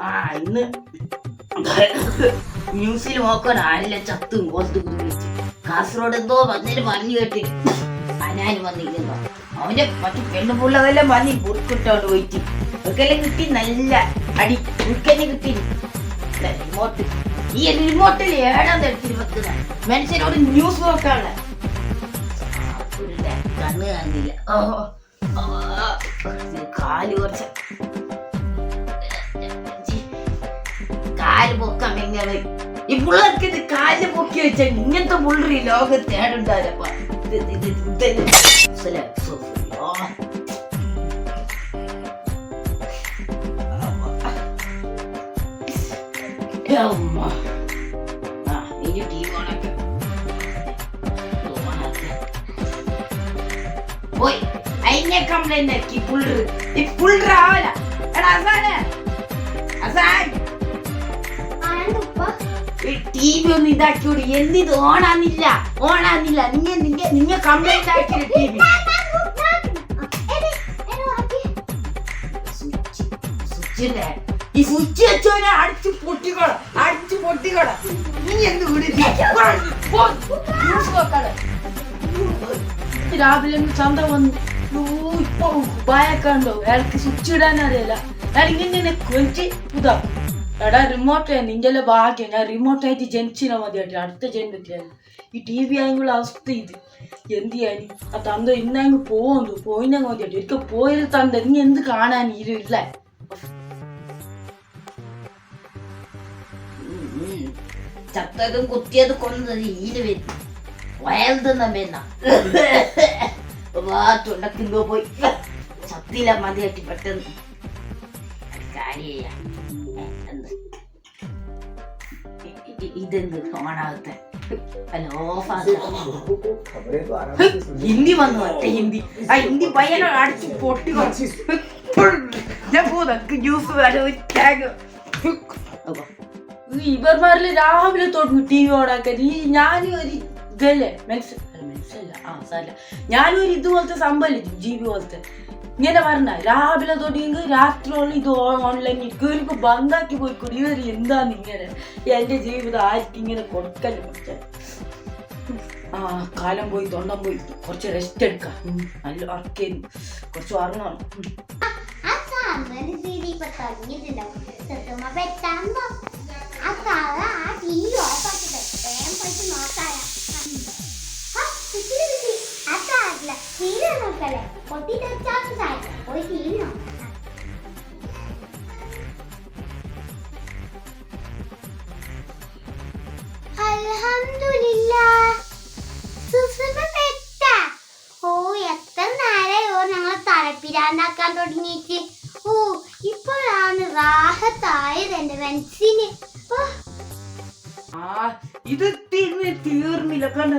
ആ ഇന്ന് ന്യൂസിൽ നോക്കാൻ ആരില്ല ചത്തും കൊലത്ത് കുതിച്ച് കാസർഗോഡ് എന്തോ വന്നിട്ട് പറഞ്ഞു കേട്ടിട്ട് അനാൻ വന്നിരുന്നു അവന്റെ മറ്റു പെണ്ണുപുള്ളതെല്ലാം വന്നി കുറുക്കിട്ടോണ്ട് പോയിട്ട്. അവർക്കെല്ലാം കിട്ടി നല്ല അടി. കുറുക്കന്നെ കിട്ടി റിമോട്ട് ഈ റിമോട്ടിൽ ഏഴാം തരത്തിൽ വെക്കുന്ന മനുഷ്യനോട് ന്യൂസ് നോക്കാനുള്ള. കണ്ണ് കാണുന്നില്ല ഓ കാൽ കുറച്ച് കാൽ പൊക്കാൻ എങ്ങനെ ഈ പിള്ളേർക്ക് ഇത് കാൽ പൊക്കി വെച്ചാൽ ഇങ്ങനത്തെ പിള്ളേർ ഈ ലോകത്ത് ഏടുണ്ടാരപ്പ ഇനി കംപ്ലൈന്റ് ആക്കി. പുള്ളറ് ഈ പുള്ളറ് എടാ അസാനെ. അസാൻ. ടി വി ഒന്ന് ഇതാക്കിയോടി. എന്തിത്? ഓണാന്നില്ല. ഓണാന്നില്ല. നിങ്ങ നിങ്ങ നിങ്ങ കംപ്ലൈന്റ് ആക്കിയ ടി വി. ഈ സ്വിച്ച് വെച്ചോനെ അടിച്ച് പൊട്ടിക്കോള. അടിച്ച് പൊട്ടിക്കോള. നീ എന്ത് വിടി രാവിലെ ചന്ത വന്നു. ഇപ്പൊ ഭയക്കണ്ടോ അയാൾക്ക് സ്വിച്ച് ഇടാൻ അറിയില്ല അയാൾ ഇങ്ങനെ കൊഞ്ചി ഇതാക്കും എടാ റിമോട്ട് നിന്റെ ഭാഗ്യം. ഞാൻ റിമോട്ട് ആയിട്ട് ജനിച്ചിനാ മതിയായിട്ട് അടുത്ത ജന്മത്തിലാണ്. ഈ ടി വി ആയെങ്കിലും അവസ്ഥ ഇത്. എന്ത് ചെയ്യാൻ ആ തന്ത ഇന്നങ്ങ് പോകുന്നു പോയിന്നെ മതിയായിട്ട് ഒരിക്കൽ പോയത് തന്ത. നീ എന്ത് കാണാൻ ഇരുല്ല ചത്തതും കുത്തിയത് കൊന്നത് ഈൽ വരും. വയൽതെന്ന മേന്ന. വാ തൊണ്ടക്കിന്തോ പോയി. ചത്തില്ല മതിയായിട്ട് പെട്ടെന്ന്. കാര്യ ഇതെന്ത് ഓണാകത്തെ ഹിന്ദി വന്നു ഒറ്റ ഹിന്ദി. ആ ഹിന്ദി പയ്യനെ അടിച്ച് പൊട്ടി ഞാൻ ജ്യൂസ് ഇവർമാരിൽ രാവിലെ തൊട്ട് ടി വി ഓണാക്കാൻ ഈ ഞാനും ഒരു ഇതല്ലേ? മനസ്സിലല്ല ആ സാരല്ല. ഞാനും ഒരു ഇതുപോലത്തെ സംഭവം ജി ബി പോലത്തെ. ഇങ്ങനെ പറഞ്ഞ രാവിലെ തുടങ്ങി രാത്രിയോളം ഇത് ഓൺലൈൻ എനിക്ക് ബന്ധാക്കി പോയിക്കൂടി ഇവർ എന്താന്ന് ഇങ്ങനെ? എന്റെ ജീവിതം ആർക്കും ഇങ്ങനെ കൊടുക്കല്ലേ കുറച്ച് ആ കാലം പോയി തൊണ്ടം പോയി. കുറച്ച് റെസ്റ്റ് എടുക്കാം. നല്ല ഉറക്കേന്നു കുറച്ച് ഉറങ്ങണം. ഉം. സീരിയൽ നോക്കല്ലേ? പൊട്ടി തെച്ചാത്ത പോയി വി നോക്കാം. ഓ എത്ര നേരമായോ ഞങ്ങൾ തലപ്പിരാണ്ടാക്കാൻ തുടങ്ങിയിട്ട്. ഓ ഇപ്പോഴാണ് റാഹത്തായത് എന്റെ മനസ്സിന്. ഇത് തീർന്ന് തീർന്നില്ല. കണ്ട?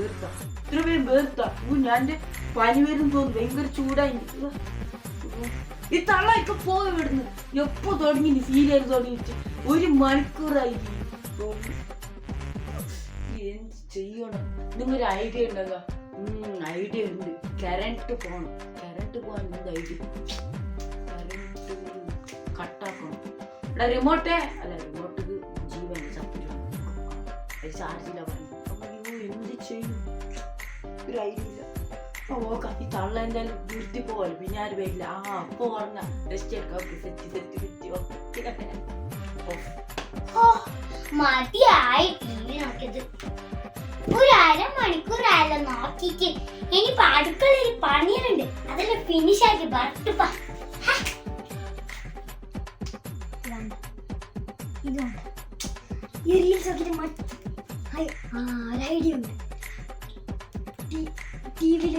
ഇത്ര പേരും വേർത്ത. ഞാൻ പനി വരും ഭയങ്കര ചൂടായി. ഈ തള്ള ഇപ്പൊ പോകും ഇവിടുന്ന്. എപ്പോ തുടങ്ങി സീരിയൽ തുടങ്ങിയിട്ട്? ഒരു മണിക്കൂറായി. എന്ത് ചെയ്യണം? നിങ്ങൊരു ഐഡിയ ഉണ്ടല്ലോ. ഐഡിയ ഉണ്ട്. കരണ്ട് പോണം. കരണ്ട് പോകാൻ എന്ത് ഐഡിയ കരണ്ട് കട്ടാക്കണം എടാ റിമോട്ടേ അല്ല റിമോട്ട് ജീവൻ ചത്തു ചാർജില്ല ചെയ്യും ഒരു ഐഡിയ ഇല്ല. ഓ ഈ തള്ള എന്റെ വീട്ടിൽ പോവല്ലോ പിന്നെ ആര് വരില്ല. ആ അപ്പൊ പറഞ്ഞ റെസ്റ്റ് എടുക്കാം സെറ്റ് സെറ്റ് സെറ്റ് മതിയായി. ടി വി നോക്കിയത് ഒരു നോക്കിയിട്ട്. ഇനി അടുക്കളയിൽ പണിയുണ്ട്. അതെല്ലാം ഫിനിഷ് ആക്കി ബട്ടുപ്പ ഇതുണ്ട് ഈ റീൽസ് ഒക്കെ മറ്റു ആ ഒരു ഐഡിയ ഉണ്ട്. ടി വിയിൽ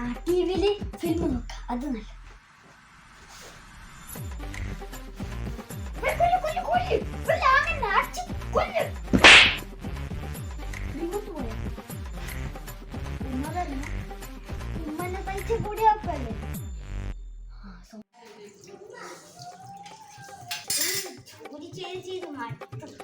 ആ ടി വിയിൽ ഫിലിം നോക്കാം. അത് നല്ല. ഒരു ചേഞ്ച് ചെയ്ത് മാറ്റും.